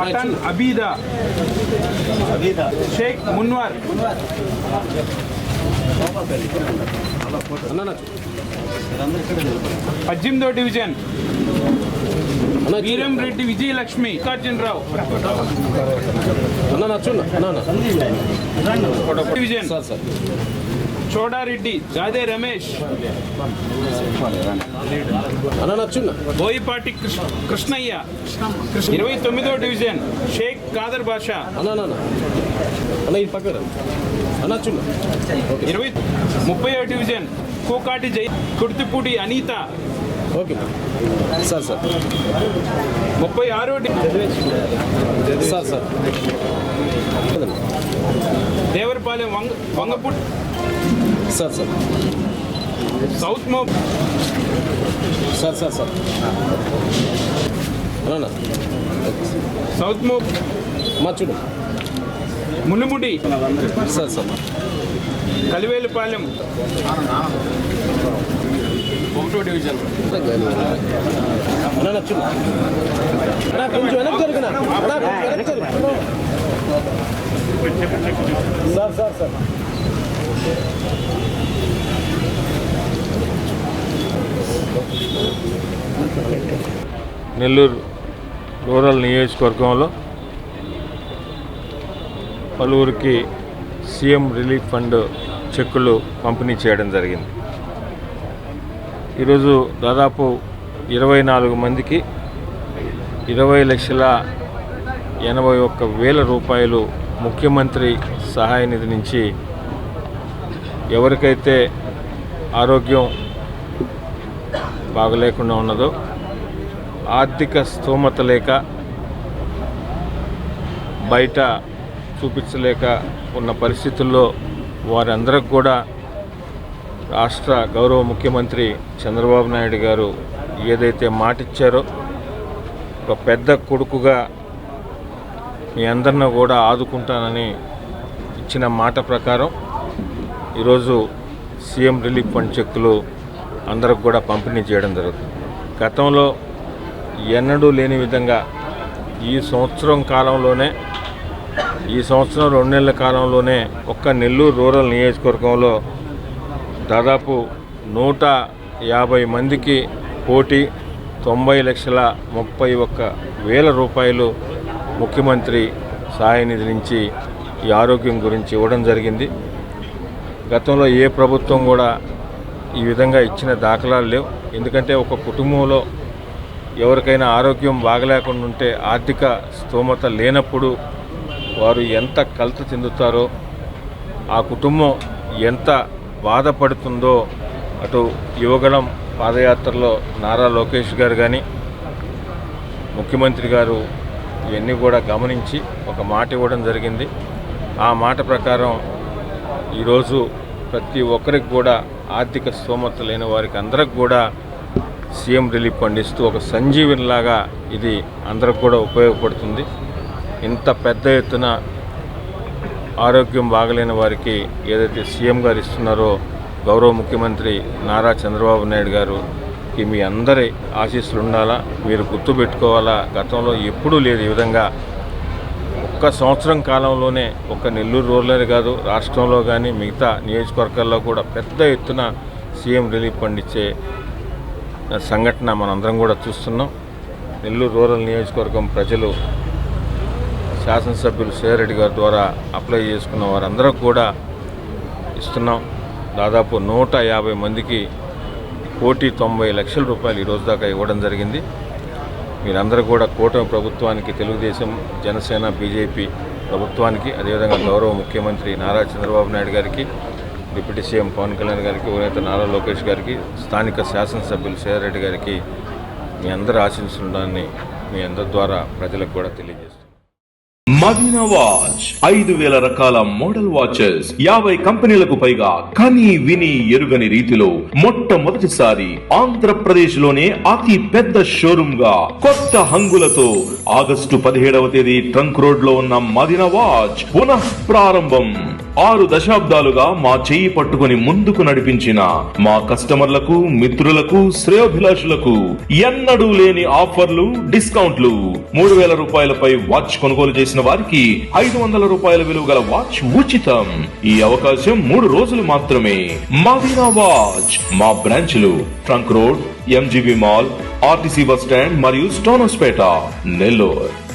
పఠాన్ అబీదా. షేక్ మున్వార్. పద్దెనిమిదో డివిజన్. వీరం రెడ్డి విజయలక్ష్మి రావు అన్న నచ్చున్న అన్న అన్న. డివిజన్. Sir sir. చోడారెడ్డి జాదే రమేష్. బోయిపాటి కృష్ణ- కృష్ణయ్య. ఇరవై తొమ్మిదో డివిజన్ షేక్ కాదర్ బాషా. ఇరవై ముప్పై division Kokati Jai Kurthipudi Anitha. Okay. Sir sir. ముప్పై ఆరో సార్ సార్. దేవరపాలెం వంగ వంగపుట్ సార్ సార్. సౌత్ మో సార్ సార్ సార్. అన్న. సౌత్ మో మా చూడు. మునుముడి సార్ సార్. కలివేలుపాలెం. ఒకటో డివిజన్. అన్న కొంచెం వెనక్కి జరిగిన. Sir sir sir. Nellore rural నియోజకవర్గంలో పలువురికి సీఎం రిలీఫ్ ఫండ్ చెక్కులు పంపిణీ చేయడం జరిగింది. ఈరోజు దాదాపు ఇరవై నాలుగు మందికి ఇరవై లక్షల ఎనభై ఒక్క వేల రూపాయలు ముఖ్యమంత్రి సహాయ నిధి నుంచి ఎవరికైతే ఆరోగ్యం బాగలేకుండా ఉన్నదో ఆర్థిక స్తోమత లేక బయట చూపించలేక ఉన్న పరిస్థితుల్లో వారందరికి కూడా రాష్ట్ర గౌరవ ముఖ్యమంత్రి చంద్రబాబు నాయుడు గారు ఏదైతే మాటిచ్చారో ఒక పెద్ద కొడుకుగా మీ అందరిని కూడా ఆదుకుంటానని ఇచ్చిన మాట ప్రకారం ఈరోజు సీఎం రిలీఫ్ ఫండ్ చెక్కులు అందరికి కూడా పంపిణీ చేయడం జరుగుతుంది. గతంలో ఎన్నడూ లేని విధంగా ఈ సంవత్సరం కాలంలోనే ఈ సంవత్సరం రెండు నెలల కాలంలోనే ఒక్క నెల్లూరు రూరల్ నియోజకవర్గంలో దాదాపు నూట యాభై మందికి కోటి తొంభై లక్షల ముప్పై ఒక్క వేల రూపాయలు ముఖ్యమంత్రి సహాయ నిధి నుంచి ఈ ఆరోగ్యం గురించి ఇవ్వడం జరిగింది. గతంలో ఏ ప్రభుత్వం కూడా ఈ విధంగా ఇచ్చిన దాఖలాలు లేవు. ఎందుకంటే ఒక కుటుంబంలో ఎవరికైనా ఆరోగ్యం బాగలేకుండా ఉంటే ఆర్థిక స్తోమత లేనప్పుడు వారు ఎంత కలత చెందుతారో ఆ కుటుంబం ఎంత బాధపడుతుందో అటు యువగళం పాదయాత్రలో నారా లోకేష్ గారు కానీ ముఖ్యమంత్రి గారు ఇవన్నీ కూడా గమనించి ఒక మాట ఇవ్వడం జరిగింది. ఆ మాట ప్రకారం ఈరోజు ప్రతి ఒక్కరికి కూడా ఆర్థిక స్తోమత లేని వారికి అందరికి కూడా సీఎం రిలీఫ్ అందిస్తూ ఒక సంజీవినిలాగా ఇది అందరికి కూడా ఉపయోగపడుతుంది. ఇంత పెద్ద ఎత్తున ఆరోగ్యం బాగలేని వారికి ఏదైతే సీఎం గారు ఇస్తున్నారో గౌరవ ముఖ్యమంత్రి నారా చంద్రబాబు నాయుడు గారుకి మీ అందరి ఆశీస్సులు ఉండాలా? మీరు గుర్తుపెట్టుకోవాలా? గతంలో ఎప్పుడూ లేదు ఈ విధంగా ఒక్క సంవత్సరం కాలంలోనే ఒక నెల్లూరు రూరల్ కాదు రాష్ట్రంలో కానీ మిగతా నియోజకవర్గాల్లో కూడా పెద్ద ఎత్తున సీఎం రిలీఫ్ ఫండ్ ఇచ్చే సంఘటన మనందరం కూడా చూస్తున్నాం. నెల్లూరు రూరల్ నియోజకవర్గం ప్రజలు శాసనసభ్యులు సేరెడ్డి గారి ద్వారా అప్లై చేసుకున్న వారందరూ కూడా ఇస్తున్నాం. దాదాపు నూట యాభై మందికి కోటి తొంభై లక్షల రూపాయలు ఈరోజు దాకా ఇవ్వడం జరిగింది. మీరందరూ కూడా కూటమి ప్రభుత్వానికి తెలుగుదేశం జనసేన బీజేపీ ప్రభుత్వానికి అదేవిధంగా గౌరవ ముఖ్యమంత్రి నారా చంద్రబాబు నాయుడు గారికి డిప్యూటీ సీఎం పవన్ కళ్యాణ్ గారికి ఉన్నత నారా లోకేష్ గారికి స్థానిక శాసనసభ్యులు సేరెడ్డి గారికి మీ అందరి ఆశించడాన్ని మీ అందరి ద్వారా ప్రజలకు కూడా తెలియజేస్తాను మదీనా వాచ్. ఐదు వేల రకాల మోడల్ వాచెస్ యాభై కంపెనీలకు పైగా కని విని ఎరుగని రీతిలో మొట్టమొదటిసారి ఆంధ్రప్రదేశ్లోనే అతి పెద్ద షోరూమ్గా కొత్త హంగులతో ఆగస్టు పదిహేడవ తేదీ ట్రంక్ రోడ్లో ఉన్న మదీనా వాచ్ పునః ప్రారంభం. ఆరు దశాబ్దాలుగా మా చేయి పట్టుకుని ముందుకు నడిపించిన మా కస్టమర్లకు మిత్రులకు శ్రేయోభిలాషులకు ఎన్నడూ లేని ఆఫర్లు డిస్కౌంట్లు. మూడు వేల రూపాయలపై వాచ్ కొనుగోలు చేసిన వారికి ఐదు వందల రూపాయల విలువ గల వాచ్ ఉచితం. ఈ అవకాశం మూడు రోజులు మాత్రమే. మదీనా వాచ్ మా బ్రాంచ్లు trunk road MGB mall RTC bus stand మరియు స్టోనస్పేట నెల్లూరు